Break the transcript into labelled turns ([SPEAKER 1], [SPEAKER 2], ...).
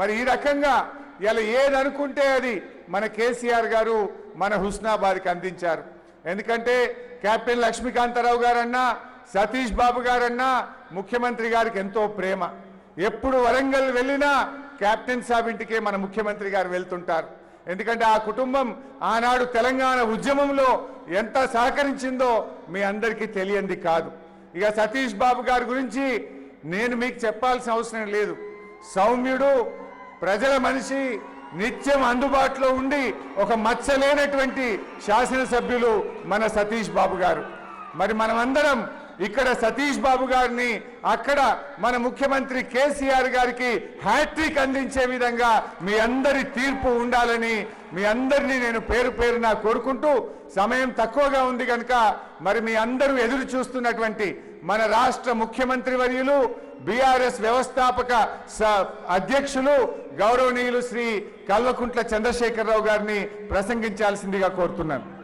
[SPEAKER 1] మరి ఈ రకంగా ఇలా ఏదనుకుంటే అది మన కేసీఆర్ గారు మన హుస్నాబాద్కి అందించారు. ఎందుకంటే కెప్టెన్ లక్ష్మీకాంతారావు గారన్నా సతీష్ బాబు గారన్నా ముఖ్యమంత్రి గారికి ఎంతో ప్రేమ. ఎప్పుడు వరంగల్ వెళ్ళినా కెప్టెన్ సాబ్ ఇంటికే మన ముఖ్యమంత్రి గారు వెళ్తుంటారు. ఎందుకంటే ఆ కుటుంబం ఆనాడు తెలంగాణ ఉద్యమంలో ఎంత సహకరించిందో మీ అందరికీ తెలియంది కాదు. ఇక సతీష్ బాబు గారి గురించి నేను మీకు చెప్పాల్సిన అవసరం లేదు. సౌమ్యుడు ప్రజల మనిషి నిత్యం అందుబాటులో ఉండి ఒక మచ్చలేనటువంటి శాసనసభ్యులు మన సతీష్ బాబు గారు. మరి మనమందరం ఇక్కడ సతీష్ బాబు గారిని అక్కడ మన ముఖ్యమంత్రి కేసీఆర్ గారికి హ్యాట్రిక్ అందించే విధంగా మీ అందరి తీర్పు ఉండాలని మీ అందరినీ నేను పేరు పేరున కోరుకుంటూ సమయం తక్కువగా ఉంది కనుక మరి మీ అందరూ ఎదురు చూస్తున్నటువంటి మన రాష్ట్ర ముఖ్యమంత్రి వర్యులు బీఆర్ఎస్ వ్యవస్థాపక స- అధ్యక్షులు గౌరవనీయులు శ్రీ కల్వకుంట్ల చంద్రశేఖరరావు గారిని ప్రసంగించాల్సిందిగా కోరుతున్నాను.